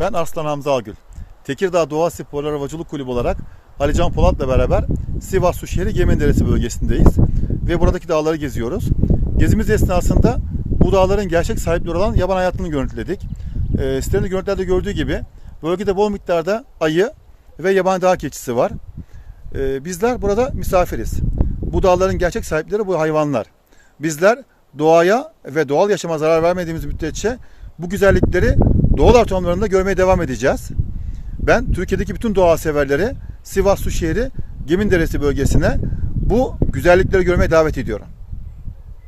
Ben Arslan Hamza Algül. Tekirdağ Doğa Sporları Havacılık Kulübü olarak Ali Can Polat'la beraber Sivas Suşehri Gemenderesi bölgesindeyiz. Ve buradaki dağları geziyoruz. Gezimiz esnasında bu dağların gerçek sahipleri olan yaban hayatını görüntüledik. E, sizlerin de görüntülerde gördüğü gibi bölgede bol miktarda ayı ve yaban dağ keçisi var. E, bizler burada misafiriz. Bu dağların gerçek sahipleri bu hayvanlar. Bizler doğaya ve doğal yaşama zarar vermediğimiz müddetçe bu güzellikleri doğal ortamlarında görmeye devam edeceğiz. Ben Türkiye'deki bütün doğa severleri Sivas Suşehri Geminderesi bölgesine bu güzellikleri görmeye davet ediyorum.